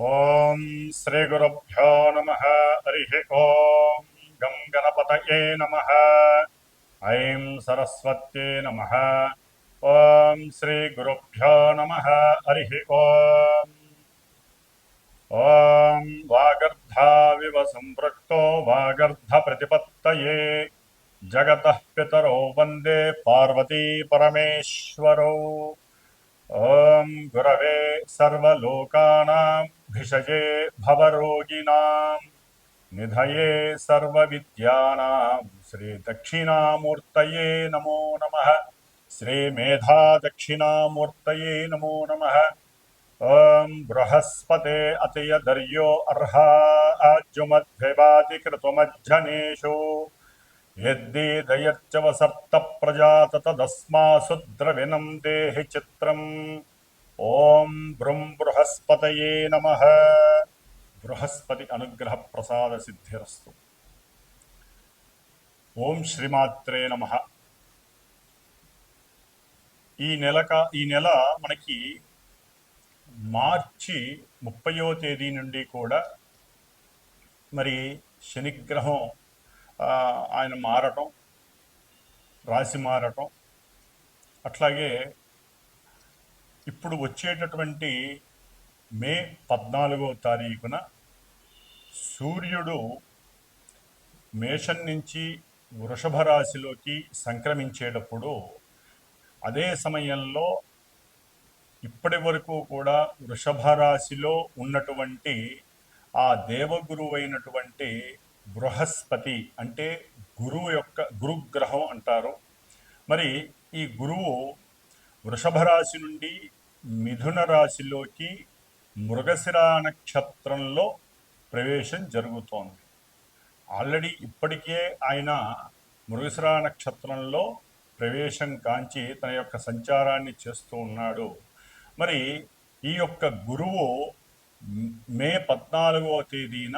ॐ श्रीगुरुभ्यो नमः, हरिः ॐ गं गणपतये नमः, ऐं सरस्वत्यै नमः। ॐ श्रीगुरुभ्यो नमः, हरिः ॐ ॐ वागर्धाविव सम्पृक्तो वागर्धप्रतिपत्तये जगतः पितरो वंदे पार्वतीपरमेश्वरौ ॐ गुरवे सर्वलोकानाम् भिषजे भवरोगिणां निधये सर्वविद्यानां श्रीदक्षिणामूर्तये नमो नमः। श्रीमेधादक्षिणामूर्तये नमो नमः। ॐ बृहस्पते अतियदर्यो अर्हा आज्युमद्भिवादिकृतमज्जनेषु यद्दीदयच्चवसर्त प्रजात तदस्मासु द्रविणं देहि चित्रम्। ఓం భ్రం బృహస్పతయే నమ. బృహస్పతి అనుగ్రహ ప్రసాద సిద్ధిరస్తు. ఓం శ్రీమాత్రే నమ. ఈ నెల ఈ నెల మనకి మార్చి ముప్పయో తేదీ నుండి కూడా మరి శనిగ్రహం ఆయన మారటం రాశి మారటం అట్లాగే ఇప్పుడు వచ్చేటటువంటి మే పద్నాలుగో తారీఖున సూర్యుడు మేషం నుంచి వృషభ రాశిలోకి సంక్రమించేటప్పుడు అదే సమయంలో ఇప్పటి వరకు కూడా వృషభ రాశిలో ఉన్నటువంటి ఆ దేవగురువు అయినటువంటి బృహస్పతి అంటే గురువు యొక్క గురుగ్రహం అంటారు. మరి ఈ గురువు వృషభ రాశి నుండి మిథున రాశిలోకి మృగశిర నక్షత్రంలో ప్రవేశం జరుగుతోంది. ఆల్రెడీ ఇప్పటికే ఆయన మృగశిర నక్షత్రంలో ప్రవేశం కాంచి తన యొక్క సంచారాన్ని చేస్తూ ఉన్నాడు. మరి ఈ యొక్క గురువు మే పద్నాలుగవ తేదీన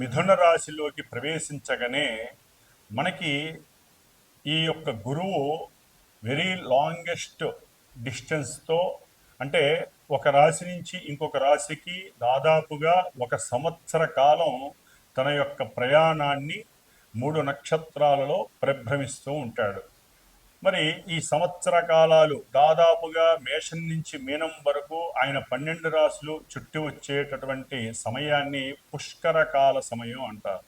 మిథున రాశిలోకి ప్రవేశించగానే మనకి ఈ యొక్క గురువు వెరీ లాంగెస్ట్ డిస్టెన్స్తో అంటే ఒక రాశి నుంచి ఇంకొక రాశికి దాదాపుగా ఒక సంవత్సర కాలం తన యొక్క ప్రయాణాన్ని మూడు నక్షత్రాలలో ప్రభ్రమిస్తూ ఉంటాడు. మరి ఈ సంవత్సర కాలాలు దాదాపుగా మేషం నుంచి మీనం వరకు ఆయన పన్నెండు రాశులు చుట్టి వచ్చేటటువంటి సమయాన్ని పుష్కర కాల సమయం అంటారు.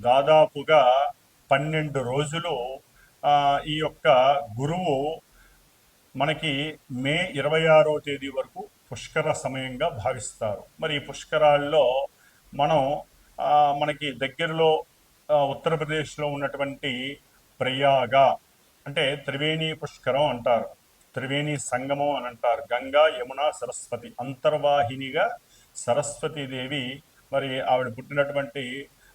దాదాపుగా పన్నెండు రోజులు ఈ యొక్క గురువు మనకి మే ఇరవై ఆరో తేదీ వరకు పుష్కర సమయంగా భావిస్తారు. మరి ఈ పుష్కరాల్లో మనం మనకి దగ్గరలో ఉత్తరప్రదేశ్లో ఉన్నటువంటి ప్రయాగ అంటే త్రివేణి పుష్కరం అంటారు. త్రివేణి సంగమం అని అంటారు. గంగా యమున సరస్వతి అంతర్వాహినిగా సరస్వతీదేవి మరి ఆవిడ పుట్టినటువంటి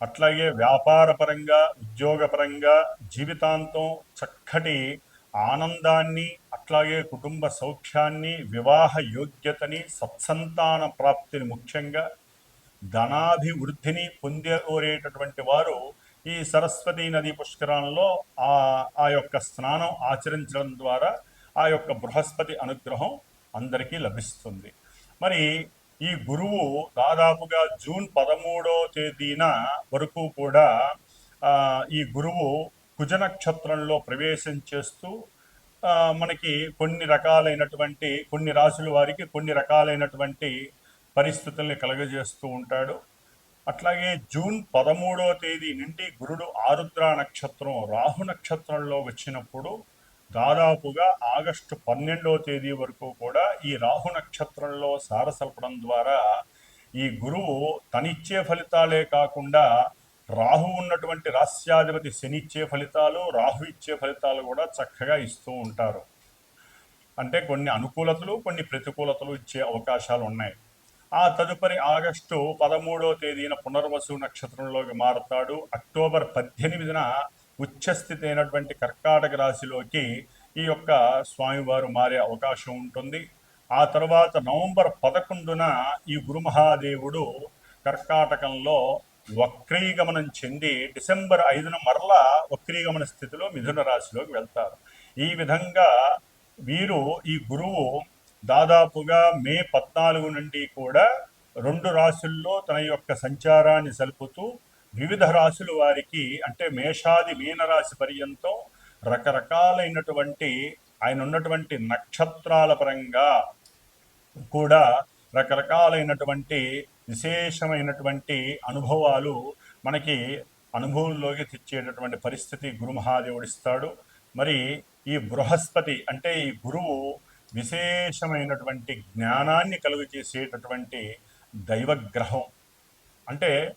అట్లాగే వ్యాపారపరంగా ఉద్యోగపరంగా జీవితాంతం చక్కటి ఆనందాన్ని అట్లాగే కుటుంబ సౌఖ్యాన్ని వివాహ యోగ్యతని సత్సంతాన ప్రాప్తిని ముఖ్యంగా ధనాభివృద్ధిని పొందేటటువంటి వారు ఈ సరస్వతీ నది పుష్కరాలలో ఆ ఆ యొక్క స్నానం ఆచరించడం ద్వారా ఆ యొక్క బృహస్పతి అనుగ్రహం అందరికీ లభిస్తుంది. మరి ఈ గురువు దాదాపుగా జూన్ పదమూడో తేదీన వరకు కూడా ఈ గురువు కుజ నక్షత్రంలో ప్రవేశం చేస్తూ మనకి కొన్ని రకాలైనటువంటి కొన్ని రాసుల వారికి కొన్ని రకాలైనటువంటి పరిస్థితుల్ని కలగజేస్తూ ఉంటాడు. అట్లాగే జూన్ పదమూడవ తేదీ నుండి గురుడు ఆరుద్ర నక్షత్రం రాహు నక్షత్రంలో వచ్చినప్పుడు దాదాపుగా ఆగస్టు పన్నెండవ తేదీ వరకు కూడా ఈ రాహు నక్షత్రంలో సారసలపడం ద్వారా ఈ గురువు తనిచ్చే ఫలితాలే కాకుండా రాహు ఉన్నటువంటి రాస్యాధిపతి శనిచ్చే ఫలితాలు రాహు ఇచ్చే ఫలితాలు కూడా చక్కగా ఇస్తూ ఉంటారు. అంటే కొన్ని అనుకూలతలు కొన్ని ప్రతికూలతలు ఇచ్చే అవకాశాలు ఉన్నాయి. ఆ తదుపరి ఆగస్టు పదమూడవ తేదీన పునర్వసు నక్షత్రంలోకి మారుతాడు. అక్టోబర్ పద్దెనిమిదిన ఉచ్చస్థితి అయినటువంటి కర్కాటక రాశిలోకి ఈ యొక్క స్వామివారు మారే అవకాశం ఉంటుంది. ఆ తర్వాత నవంబర్ పదకొండున ఈ గురు మహాదేవుడు కర్కాటకంలో వక్రీగమనం చెంది డిసెంబర్ ఐదున మరలా వక్రీగమన స్థితిలో మిథున రాశిలోకి వెళ్తారు. ఈ విధంగా వీరు ఈ గురువు దాదాపుగా మే పద్నాలుగు నుండి కూడా రెండు రాశుల్లో తన యొక్క సంచారాన్ని సలుపుతూ వివిధ రాశుల వారికి అంటే మేషాది మీనరాశి పర్యంతం రకరకాలైనటువంటి ఆయన ఉన్నటువంటి నక్షత్రాల పరంగా కూడా రకరకాలైనటువంటి విశేషమైనటువంటి అనుభవాలు మనకి అనుభవంలోకి తెచ్చేటటువంటి పరిస్థితి గురు మహాదేవుడు ఇస్తాడు. మరి ఈ బృహస్పతి అంటే ఈ గురువు విశేషమైనటువంటి జ్ఞానాన్ని కలుగు చేసేటటువంటి దైవగ్రహం. అంటే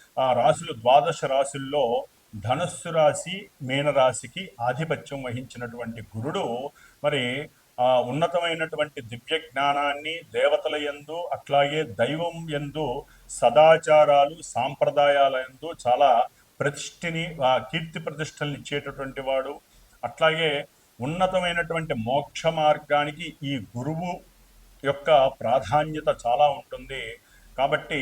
ఆ, రాశులు ద్వాదశ రాశుల్లో ధనస్సు రాశి మీనరాశికి ఆధిపత్యం వహించినటువంటి గురుడు మరి ఆ ఉన్నతమైనటువంటి దివ్య జ్ఞానాన్ని దేవతల యందు అట్లాగే దైవం యందు సదాచారాలు సాంప్రదాయాల యందు చాలా ప్రతిష్ఠిని ఆ, కీర్తి ప్రతిష్టలను ఇచ్చేటటువంటి వాడు. అట్లాగే ఉన్నతమైనటువంటి మోక్ష మార్గానికి ఈ గురువు యొక్క ప్రాధాన్యత చాలా ఉంటుంది. కాబట్టి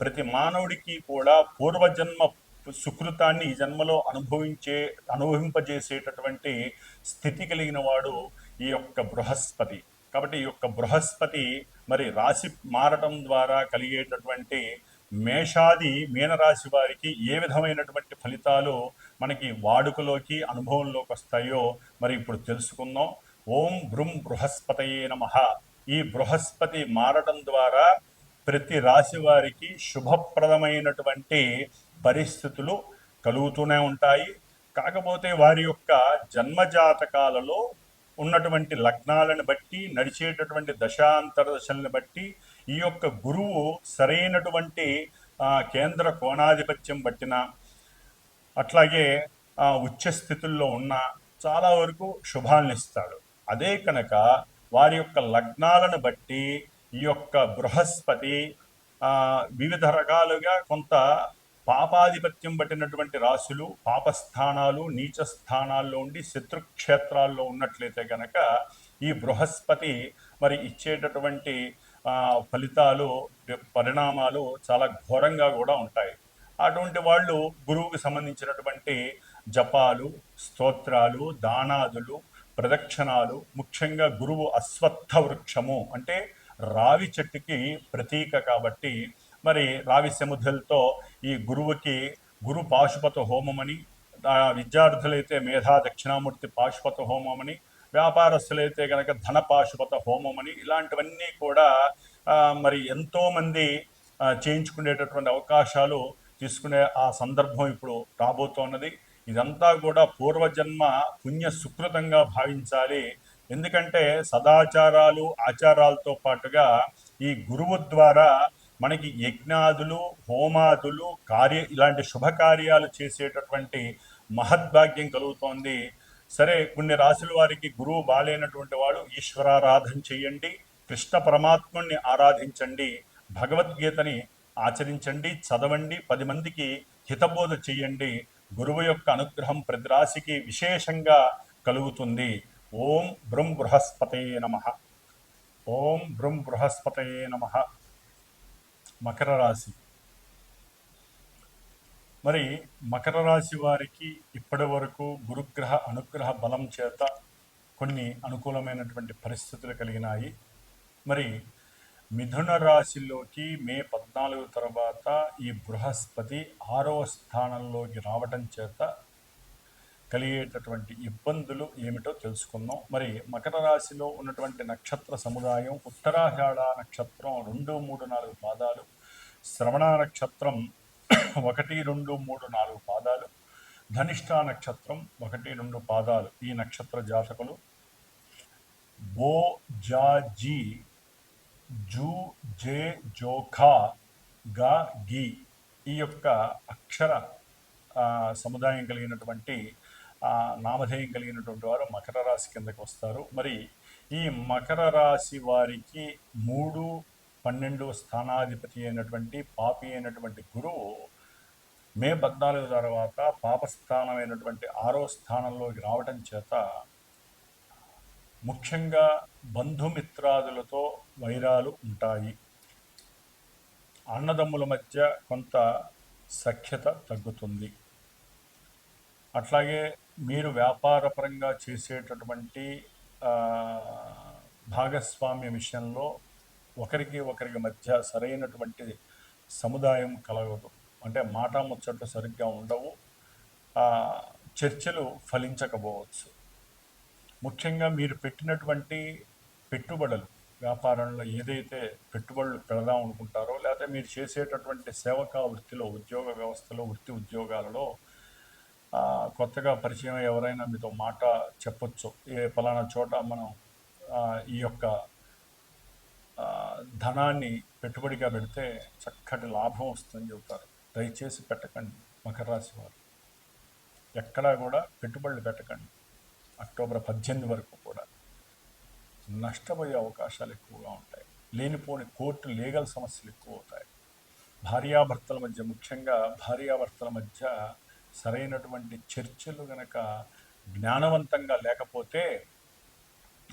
ప్రతి మానవుడికి కూడా పూర్వజన్మ సుకృతాన్ని ఈ జన్మలో అనుభవించే అనుభవింపజేసేటటువంటి స్థితి కలిగిన వాడు ఈ యొక్క బృహస్పతి. కాబట్టి ఈ యొక్క బృహస్పతి మరి రాశి మారటం ద్వారా కలిగేటటువంటి మేషాది మీనరాశి వారికి ఏ విధమైనటువంటి ఫలితాలు మనకి వాడుకలోకి అనుభవంలోకి వస్తాయో మరి ఇప్పుడు తెలుసుకుందాం. ఓం బృం బృహస్పతయే నమ. ఈ బృహస్పతి మారటం ద్వారా ప్రతి రాశి వారికి శుభప్రదమైనటువంటి పరిస్థితులు కలుగుతూనే ఉంటాయి. కాకపోతే వారి యొక్క జన్మజాతకాలలో ఉన్నటువంటి లగ్నాలను బట్టి నడిచేటటువంటి దశాంతర దశలను బట్టి ఈ యొక్క గురువు సరైనటువంటి కేంద్ర కోణాధిపత్యం బట్టిన అట్లాగే ఆ, ఉచ్చ స్థితుల్లో ఉన్న చాలా వరకు శుభాలను ఇస్తాడు. అదే కనుక వారి యొక్క లగ్నాలను బట్టి ఈ యొక్క బృహస్పతి వివిధ రకాలుగా కొంత పాపాధిపత్యం పట్టినటువంటి రాశులు పాపస్థానాలు నీచ స్థానాల్లో ఉండి శత్రుక్షేత్రాల్లో ఉన్నట్లయితే కనుక ఈ బృహస్పతి మరి ఇచ్చేటటువంటి ఫలితాలు పరిణామాలు చాలా ఘోరంగా కూడా ఉంటాయి. అటువంటి వాళ్ళు గురువుకు సంబంధించినటువంటి జపాలు స్తోత్రాలు దానాదులు ప్రదక్షిణాలు ముఖ్యంగా గురువు అశ్వత్థ వృక్షము అంటే రావి చెట్టుకి ప్రతీక కాబట్టి మరి రావి సముద్రలతో ఈ గురువుకి గురు పాశుపత హోమమని ఆ విద్యార్థులైతే మేధా దక్షిణామూర్తి పాశుపత హోమమని వ్యాపారస్తులైతే కనుక ధన పాశుపత హోమమని ఇలాంటివన్నీ కూడా మరి ఎంతోమంది చేయించుకునేటటువంటి అవకాశాలు తీసుకునే ఆ సందర్భం ఇప్పుడు రాబోతోన్నది. ఇదంతా కూడా పూర్వజన్మ పుణ్య సుకృతంగా భావించాలి. ఎందుకంటే సదాచారాలు ఆచారాలతో పాటుగా ఈ గురువు ద్వారా మనకి యజ్ఞాదులు హోమాదులు కార్య ఇలాంటి శుభకార్యాలు చేసేటటువంటి మహద్భాగ్యం కలుగుతోంది. సరే కొన్ని రాశుల వారికి గురువు బాలేనటువంటి వాడు ఈశ్వరారాధన చేయండి కృష్ణ పరమాత్ముణ్ణి ఆరాధించండి భగవద్గీతని ఆచరించండి చదవండి పది మందికి హితబోధ చేయండి. గురువు యొక్క అనుగ్రహం ప్రతి రాశికి విశేషంగా కలుగుతుంది. ఓం బృం బృహస్పతే నమ. ఓం బృం బృహస్పతే నమ. మకర రాశి. మరి మకర రాశి వారికి ఇప్పటి వరకు గురుగ్రహ అనుగ్రహ బలం చేత కొన్ని అనుకూలమైనటువంటి పరిస్థితులు కలిగినాయి. మరి మిథున రాశిలోకి మే పద్నాలుగు తర్వాత ఈ బృహస్పతి ఆరవ స్థానంలోకి రావటం చేత కలిగేటటువంటి ఇబ్బందులు ఏమిటో తెలుసుకుందాం. మరి మకర రాశిలో ఉన్నటువంటి నక్షత్ర సముదాయం ఉత్తరాషాఢ నక్షత్రం రెండు మూడు నాలుగు పాదాలు శ్రవణ నక్షత్రం ఒకటి రెండు మూడు నాలుగు పాదాలు ధనిష్ట నక్షత్రం ఒకటి రెండు పాదాలు. ఈ నక్షత్ర జాతకులు బో జా జీ జూ జే జోఖా గా గీ ఈ యొక్క అక్షర సముదాయం కలిగినటువంటి నామధేయం కలిగినటువంటి వారు మకర రాశి కిందకి వస్తారు. మరి ఈ మకర రాశి వారికి మూడు పన్నెండు స్థానాధిపతి అయినటువంటి పాపి అయినటువంటి గురువు మే పద్నాలుగు తర్వాత పాపస్థానమైనటువంటి ఆరో స్థానంలోకి రావటం చేత ముఖ్యంగా బంధుమిత్రాదులతో వైరాలు ఉంటాయి. అన్నదమ్ముల మధ్య కొంత సఖ్యత తగ్గుతుంది. అట్లాగే మీరు వ్యాపారపరంగా చేసేటటువంటి భాగస్వామ్య విషయంలో ఒకరికి ఒకరికి మధ్య సరైనటువంటి సముదాయం కలగదు. అంటే మాట ముచ్చట్లు సరిగ్గా ఉండవు. చర్చలు ఫలించకపోవచ్చు. ముఖ్యంగా మీరు పెట్టినటువంటి పెట్టుబడులు వ్యాపారంలో ఏదైతే పెట్టుబడులు పెడదాం అనుకుంటారో లేకపోతే మీరు చేసేటటువంటి సేవకా వృత్తిలో ఉద్యోగ వ్యవస్థలో వృత్తి ఉద్యోగాలలో కొత్తగా పరిచయం ఎవరైనా మీతో మాట చెప్పొచ్చు. ఏ పలానా చోట మనం ఈ యొక్క ధనాన్ని పెట్టుబడిగా పెడితే చక్కటి లాభం వస్తుందని చెబుతారు. దయచేసి పెట్టకండి మకర రాశి వారు. ఎక్కడా కూడా పెట్టుబడులు పెట్టకండి. అక్టోబర్ పద్దెనిమిది వరకు కూడా. నష్టపోయే అవకాశాలు ఎక్కువగా ఉంటాయి. లేనిపోని కోర్టు లీగల్ సమస్యలు ఎక్కువ అవుతాయి భార్యాభర్తల మధ్య ముఖ్యంగా భార్యాభర్తల మధ్య సరైనటువంటి చర్చలు గనక జ్ఞానవంతంగా లేకపోతే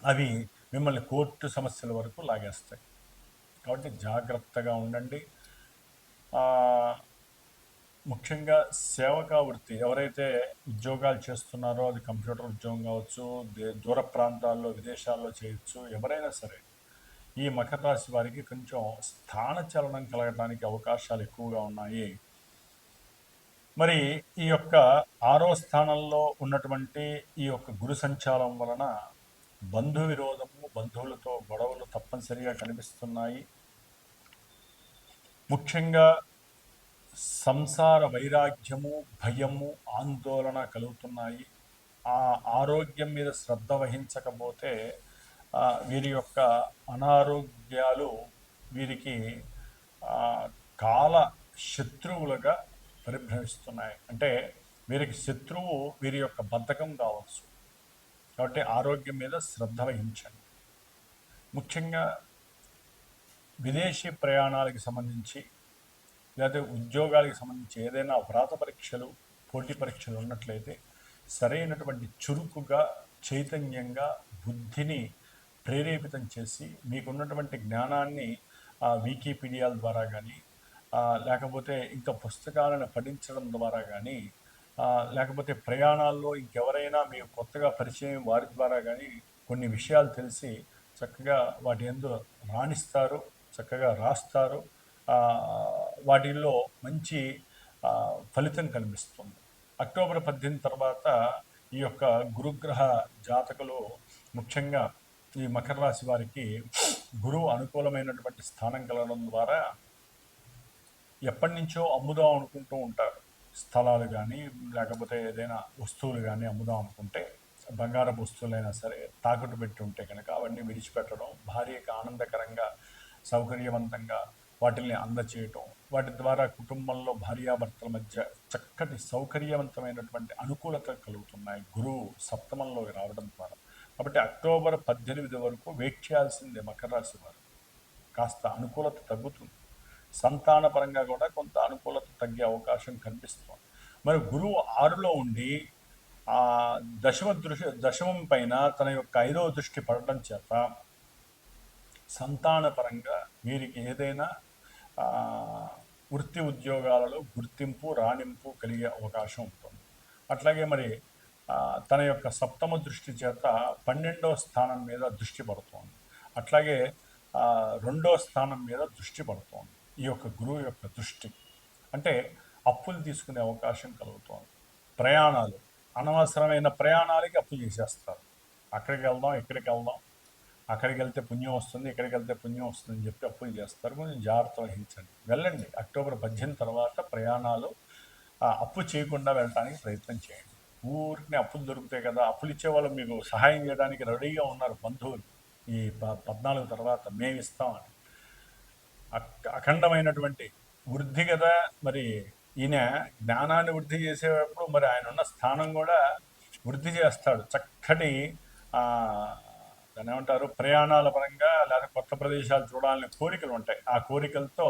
అవి మిమ్మల్ని కోర్టు సమస్యల వరకు లాగేస్తాయి. కాబట్టి జాగ్రత్తగా ఉండండి. ముఖ్యంగా సేవకా వృత్తి ఎవరైతే ఉద్యోగాలు చేస్తున్నారో అది కంప్యూటర్ ఉద్యోగం కావచ్చు దే- దూర ప్రాంతాల్లో విదేశాల్లో చేయొచ్చు ఎవరైనా సరే ఈ మకర రాశి వారికి కొంచెం స్థానచలనం కలగడానికి అవకాశాలు ఎక్కువగా ఉన్నాయి. మరి ఈ యొక్క ఆరో స్థానంలో ఉన్నటువంటి ఈ యొక్క గురు సంచారం వలన బంధు విరోధము బంధువులతో గొడవలు తప్పనిసరిగా కనిపిస్తున్నాయి. ముఖ్యంగా సంసార వైరాగ్యము భయము ఆందోళన కలుగుతున్నాయి. ఆ ఆరోగ్యం మీద శ్రద్ధ వహించకపోతే వీరి యొక్క అనారోగ్యాలు వీరికి కాల శత్రువులుగా పరిభ్రమిస్తున్నాయి. అంటే వీరికి శత్రువు వీరి యొక్క బద్ధకం కావచ్చు. కాబట్టి ఆరోగ్యం మీద శ్రద్ధ వహించండి. ముఖ్యంగా విదేశీ ప్రయాణాలకు సంబంధించి లేకపోతే ఉద్యోగాలకు సంబంధించి ఏదైనా వ్రాత పరీక్షలు పోటీ పరీక్షలు ఉన్నట్లయితే సరైనటువంటి చురుకుగా చైతన్యంగా బుద్ధిని ప్రేరేపితం చేసి మీకున్నటువంటి జ్ఞానాన్ని వికీపీడియాల ద్వారా కానీ లేకపోతే ఇంకా పుస్తకాలను పఠించడం ద్వారా కానీ లేకపోతే ప్రయాణాల్లో ఇంకెవరైనా మీకు కొత్తగా పరిచయం వారి ద్వారా కానీ కొన్ని విషయాలు తెలిసి చక్కగా వాటి ఎందు రాణిస్తారు చక్కగా రాస్తారు. వాటిల్లో మంచి ఫలితం కనిపిస్తుంది. అక్టోబర్ పద్దెనిమిది తర్వాత ఈ యొక్క గురుగ్రహ జాతకులు ముఖ్యంగా ఈ మకర రాశి వారికి గురువు అనుకూలమైనటువంటి స్థానం కలగడం ద్వారా ఎప్పటి నుంచో అమ్ముదాం అనుకుంటూ ఉంటారు. స్థలాలు కానీ లేకపోతే ఏదైనా వస్తువులు కానీ అమ్ముదాం అనుకుంటే బంగారపు వస్తువులైనా సరే తాకట్టు పెట్టి ఉంటే కనుక అవన్నీ విడిచిపెట్టడం భార్యకి ఆనందకరంగా సౌకర్యవంతంగా వాటిల్ని అందచేయటం వాటి ద్వారా కుటుంబంలో భార్యాభర్తల మధ్య చక్కటి సౌకర్యవంతమైనటువంటి అనుకూలత కలుగుతున్నాయి. గురువు సప్తమంలోకి రావడం ద్వారా. కాబట్టి అక్టోబర్ పద్దెనిమిది వరకు వెయిట్ చేయాల్సిందే మకర రాశి వారు. కాస్త అనుకూలత తగ్గుతుంది. సంతాన పరంగా కూడా కొంత అనుకూలత తగ్గే అవకాశం కనిపిస్తుంది. మరి గురువు ఆరులో ఉండి ఆ దశమ దృష్టి దశమం పైన తన యొక్క ఐదవ దృష్టి పడటం చేత సంతాన పరంగా వీరికి ఏదైనా వృత్తి ఉద్యోగాలలో గుర్తింపు రాణింపు కలిగే అవకాశం ఉంటుంది. అట్లాగే మరి తన యొక్క సప్తమ దృష్టి చేత పన్నెండవ స్థానం మీద దృష్టి పడుతోంది. అట్లాగే రెండో స్థానం మీద దృష్టి పడుతోంది. ఈ యొక్క గురువు యొక్క దృష్టి. అంటే అప్పులు తీసుకునే అవకాశం కలుగుతోంది. ప్రయాణాలు. అనవసరమైన ప్రయాణాలకి అప్పులు చేసేస్తారు. అక్కడికి వెళ్దాం ఇక్కడికి వెళ్దాం. అక్కడికి వెళ్తే పుణ్యం వస్తుంది ఇక్కడికి వెళ్తే పుణ్యం వస్తుంది అని చెప్పి అప్పులు చేస్తారు. కొంచెం జాగ్రత్త వహించండి. వెళ్ళండి. అక్టోబర్ పద్దెనిమిది తర్వాత ప్రయాణాలు అప్పు చేయకుండా వెళ్ళడానికి ప్రయత్నం చేయండి. ఊరికి అప్పులు దొరుకుతాయి కదా. అప్పులు ఇచ్చేవాళ్ళు మీకు సహాయం చేయడానికి రెడీగా ఉన్నారు బంధువులు. ఈ పద్నాలుగు తర్వాత మేము ఇస్తామని అఖండమైనటువంటి వృద్ధి కదా మరి. ఈయన జ్ఞానాన్ని వృద్ధి చేసేటప్పుడు మరి ఆయన ఉన్న స్థానం కూడా వృద్ధి చేస్తాడు. చక్కటి దాన్ని ఏమంటారు? ప్రయాణాల పరంగా లేదా కొత్త ప్రదేశాలు చూడాలని కోరికలు ఉంటాయి. ఆ కోరికలతో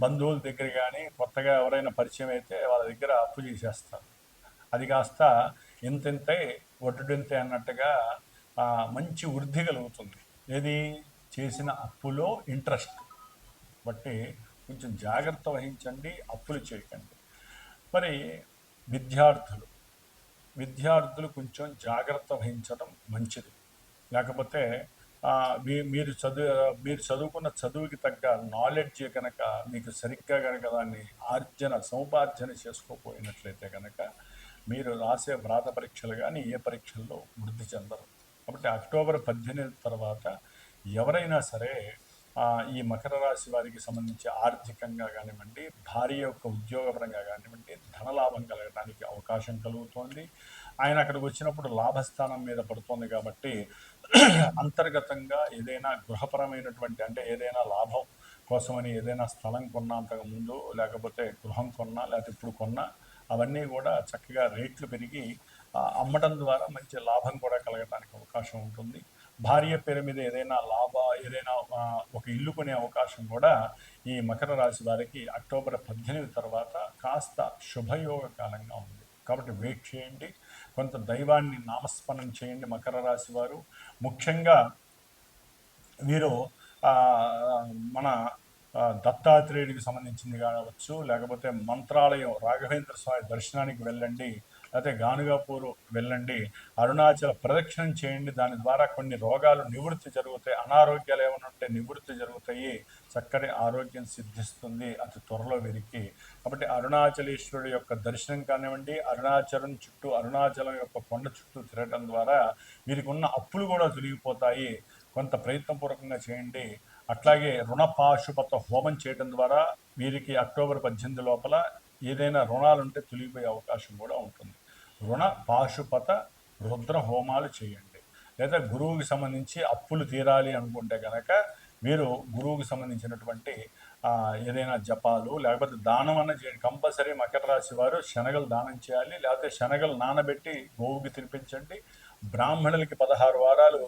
బంధువుల దగ్గర కానీ కొత్తగా ఎవరైనా పరిచయం అయితే వాళ్ళ దగ్గర అప్పు చేసేస్తారు. అది కాస్త ఇంతింతై ఒడ్డుడింతే అన్నట్టుగా మంచి వృద్ధి కలుగుతుంది. ఏది? చేసిన అప్పులో ఇంట్రెస్ట్. బట్టి కొంచెం జాగ్రత్త వహించండి అప్పులు చేయకండి. మరి విద్యార్థులు విద్యార్థులు కొంచెం జాగ్రత్త వహించడం మంచిది. లేకపోతే మీ- మీరు చదువు మీరు చదువుకున్న చదువుకి తగ్గ నాలెడ్జ్ కనుక మీకు సరిగ్గా కనుక దాన్ని ఆర్జన సముపార్జన చేసుకోపోయినట్లయితే కనుక మీరు రాసే వ్రాత పరీక్షలు కానీ ఏ పరీక్షల్లో వృద్ధి చెందరు. కాబట్టి అక్టోబర్ పద్దెనిమిది తర్వాత ఎవరైనా సరే ఈ మకర రాశి వారికి సంబంధించి ఆర్థికంగా కానివ్వండి భార్య యొక్క ఉద్యోగపరంగా కానివ్వండి ధనలాభం కలగడానికి అవకాశం కలుగుతోంది. ఆయన అక్కడికి వచ్చినప్పుడు లాభస్థానం మీద పడుతోంది కాబట్టి అంతర్గతంగా ఏదైనా గృహపరమైనటువంటి అంటే ఏదైనా లాభం కోసమని ఏదైనా స్థలం కొన్నా అంతకుముందు లేకపోతే గృహం కొన్నా లేకపోతే ఇప్పుడు కొన్నా అవన్నీ కూడా చక్కగా రేట్లు పెరిగి అమ్మడం ద్వారా మంచి లాభం కూడా కలగడానికి అవకాశం ఉంటుంది. భార్య పేరు మీద ఏదైనా లాభ ఏదైనా ఒక ఇల్లు కొనే అవకాశం కూడా ఈ మకర రాశి వారికి అక్టోబర్ పద్దెనిమిది తర్వాత కాస్త శుభయోగ కాలంగా ఉంది. కాబట్టి వెయిట్ చేయండి. కొంత దైవాన్ని నామస్మరణ చేయండి మకర రాశి వారు. ముఖ్యంగా వీరు మన దత్తాత్రేయుడికి సంబంధించింది కావచ్చు లేకపోతే మంత్రాలయం రాఘవేంద్ర స్వామి దర్శనానికి వెళ్ళండి. లేకపోతే గానుగాపూర్ వెళ్ళండి. అరుణాచల ప్రదక్షిణం చేయండి. దాని ద్వారా కొన్ని రోగాలు నివృత్తి జరుగుతాయి. అనారోగ్యాలు ఏమైనా ఉంటే నివృత్తి జరుగుతాయి. చక్కటి ఆరోగ్యం సిద్ధిస్తుంది. అతి త్వరలో వీరికి. కాబట్టి అరుణాచలేశ్వరుడు యొక్క దర్శనం కానివ్వండి అరుణాచలం చుట్టూ అరుణాచలం యొక్క కొండ చుట్టూ తిరగడం ద్వారా వీరికి ఉన్న అప్పులు కూడా తొలగిపోతాయి. కొంత ప్రయత్నపూర్వకంగా చేయండి. అట్లాగే రుణపాశుపత హోమం చేయడం ద్వారా వీరికి అక్టోబర్ పద్దెనిమిది లోపల ఏదైనా రుణాలుంటే తొలిగిపోయే తొలగిపోయే అవకాశం కూడా ఉంటుంది. రుణ పాశుపత రుద్ర హోమాలు చేయండి. లేదా గురువుకి సంబంధించి అప్పులు తీరాలి అనుకుంటే కనుక మీరు గురువుకి సంబంధించినటువంటి ఏదైనా జపాలు లేకపోతే దానం అన్న చేయండి. కంపల్సరీ మకర రాశి వారు శనగలు దానం చేయాలి. లేకపోతే శనగలు నానబెట్టి గోవుకి తినిపించండి. బ్రాహ్మణులకి పదహారు వారాలు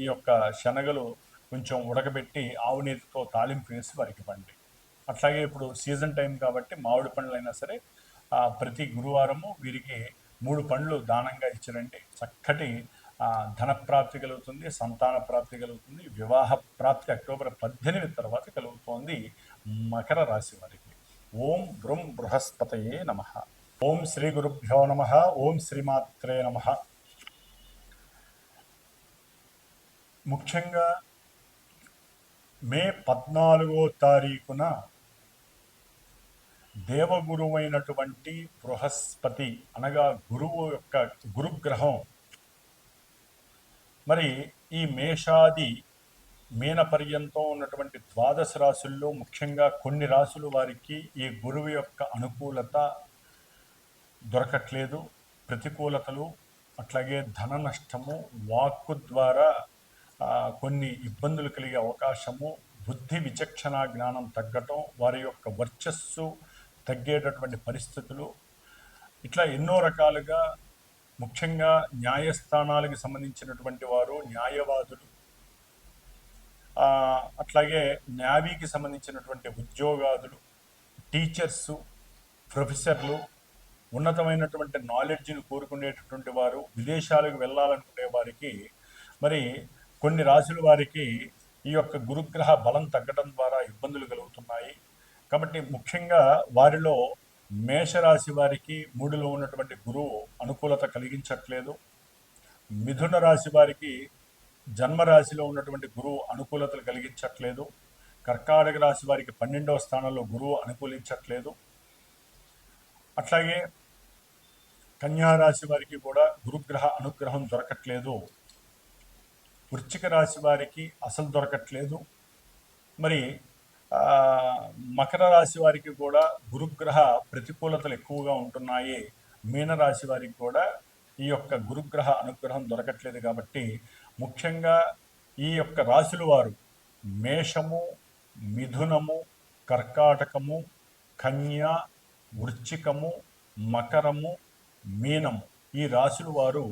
ఈ యొక్క శనగలు కొంచెం ఉడకబెట్టి ఆవు నీటితో తాలింపు వేసి వారికి పండి. అట్లాగే ఇప్పుడు సీజన్ టైం కాబట్టి మామిడి పండ్లైనా సరే ప్రతి గురువారము వీరికి మూడు పండ్లు దానంగా ఇచ్చారండి చక్కటి ధనప్రాప్తి ధన ప్రాప్తి కలుగుతుంది సంతాన ప్రాప్తి కలుగుతుంది వివాహ ప్రాప్తి అక్టోబర్ పద్దెనిమిది తర్వాత కలుగుతోంది మకర రాశి వారికి. ఓం బృం బృహస్పతయే నమ. ఓం శ్రీ గురుభ్యో నమ. ఓం శ్రీమాత్రే నమ. ముఖ్యంగా మే పద్నాలుగో తారీఖున దేవగురువైనటువంటి బృహస్పతి అనగా గురువు యొక్క గురుగ్రహం. మరి ఈ మేషాది మీన పర్యంతం ఉన్నటువంటి ద్వాదశ రాశుల్లో ముఖ్యంగా కొన్ని రాశులు వారికి ఈ గురువు యొక్క అనుకూలత దొరకట్లేదు. ప్రతికూలతలు అట్లాగే ధన నష్టము వాక్కు ద్వారా కొన్ని ఇబ్బందులు కలిగే అవకాశము బుద్ధి విచక్షణ జ్ఞానం తగ్గటం వారి యొక్క వర్చస్సు తగ్గేటటువంటి పరిస్థితులు. ఇట్లా ఎన్నో రకాలుగా ముఖ్యంగా న్యాయస్థానాలకు సంబంధించినటువంటి వారు న్యాయవాదులు అట్లాగే న్యావీకి సంబంధించినటువంటి ఉద్యోగాదులు టీచర్సు ప్రొఫెసర్లు ఉన్నతమైనటువంటి నాలెడ్జ్ని కోరుకునేటటువంటి వారు విదేశాలకు వెళ్ళాలనుకునే వారికి మరి కొన్ని రాశుల వారికి ఈ యొక్క గురుగ్రహ బలం తగ్గడం ద్వారా ఇబ్బందులు కలుగుతున్నాయి. కాబట్టి ముఖ్యంగా వారిలో మేషరాశి వారికి మూడులో ఉన్నటువంటి గురువు అనుకూలత కలిగించట్లేదు. మిథున రాశి వారికి జన్మరాశిలో ఉన్నటువంటి గురువు అనుకూలతలు కలిగించట్లేదు. కర్కాటక రాశి వారికి పన్నెండవ స్థానంలో గురువు అనుకూలించట్లేదు. అట్లాగే కన్యా రాశి వారికి కూడా గురుగ్రహ అనుగ్రహం దొరకట్లేదు. వృశ్చిక రాశి వారికి అసలు దొరకట్లేదు. మరి మకర రాశి వారికి కూడా గురుగ్రహ ప్రతికూలతలు ఎక్కువగా ఉంటున్నాయి. మీనరాశి వారికి కూడా ఈ యొక్క గురుగ్రహ అనుగ్రహం దొరకట్లేదు కాబట్టి ముఖ్యంగా ఈ యొక్క రాశుల వారు మేషము మిథునము కర్కాటకము కన్య వృశ్చికము మకరము మీనము ఈ రాశుల వారు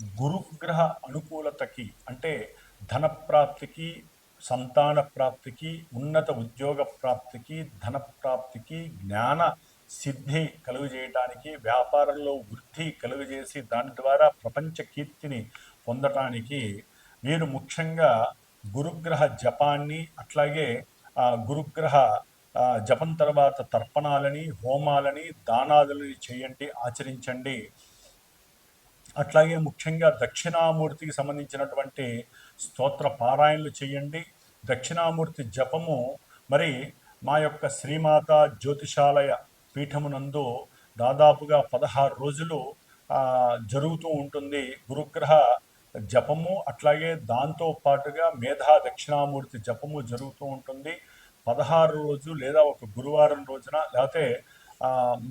గురుగ్రహ అనుకూలతకి అంటే ధనప్రాప్తికి సంతాన ప్రాప్తికి ఉన్నత ఉద్యోగ ప్రాప్తికి ధన ప్రాప్తికి జ్ఞాన సిద్ధి కలుగజేయటానికి వ్యాపారంలో వృద్ధి కలుగజేసి దాని ద్వారా ప్రపంచ కీర్తిని పొందటానికి వీరు ముఖ్యంగా గురుగ్రహ జపాన్ని అట్లాగే గురుగ్రహ జపం తర్వాత తర్పణాలని హోమాలని దానాదులని చేయండి ఆచరించండి. అట్లాగే ముఖ్యంగా దక్షిణామూర్తికి సంబంధించినటువంటి స్తోత్ర పారాయణలు చేయండి. దక్షిణామూర్తి జపము మరి మా యొక్క శ్రీమాత జ్యోతిషాలయ పీఠమునందు దాదాపుగా పదహారు రోజులు జరుగుతూ ఉంటుంది గురుగ్రహ జపము. అట్లాగే దాంతో పాటుగా మేధా దక్షిణామూర్తి జపము జరుగుతూ ఉంటుంది. పదహారు రోజు లేదా ఒక గురువారం రోజున లేకపోతే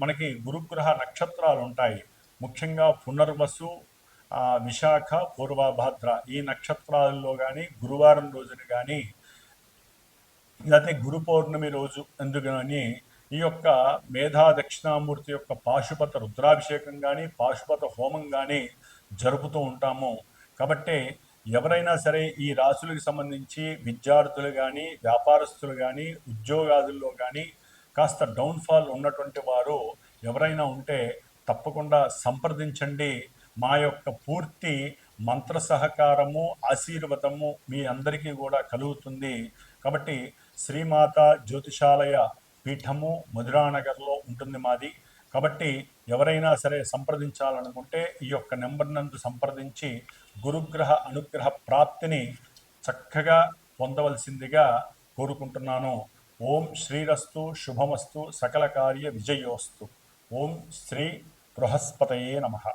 మనకి గురుగ్రహ నక్షత్రాలు ఉంటాయి ముఖ్యంగా పునర్వసు విశాఖ పూర్వభాద్ర ఈ నక్షత్రాల్లో కానీ గురువారం రోజున కానీ లేకపోతే గురు పౌర్ణమి రోజు ఎందుకని ఈ యొక్క మేధా దక్షిణామూర్తి యొక్క పాశుపత రుద్రాభిషేకం కానీ పాశుపత హోమం కానీ జరుపుతూ ఉంటాము. కాబట్టి ఎవరైనా సరే ఈ రాశులకు సంబంధించి విద్యార్థులు కానీ వ్యాపారస్తులు కానీ ఉద్యోగాదుల్లో కానీ కాస్త డౌన్ఫాల్ ఉన్నటువంటి వారు ఎవరైనా ఉంటే తప్పకుండా సంప్రదించండి. మా యొక్క పూర్తి మంత్ర సహకారము ఆశీర్వదము మీ అందరికీ కూడా కలుగుతుంది. కాబట్టి శ్రీమాత జ్యోతిషాలయ పీఠము మధురానగర్లో ఉంటుంది మాది. కాబట్టి ఎవరైనా సరే సంప్రదించాలనుకుంటే ఈ యొక్క నెంబర్ నందు సంప్రదించి గురుగ్రహ అనుగ్రహ ప్రాప్తిని చక్కగా పొందవలసిందిగా కోరుకుంటున్నాను. ఓం శ్రీరస్తు శుభమస్తు సకల కార్య విజయోస్తు. ఓం శ్రీ బృహస్పతయే నమః.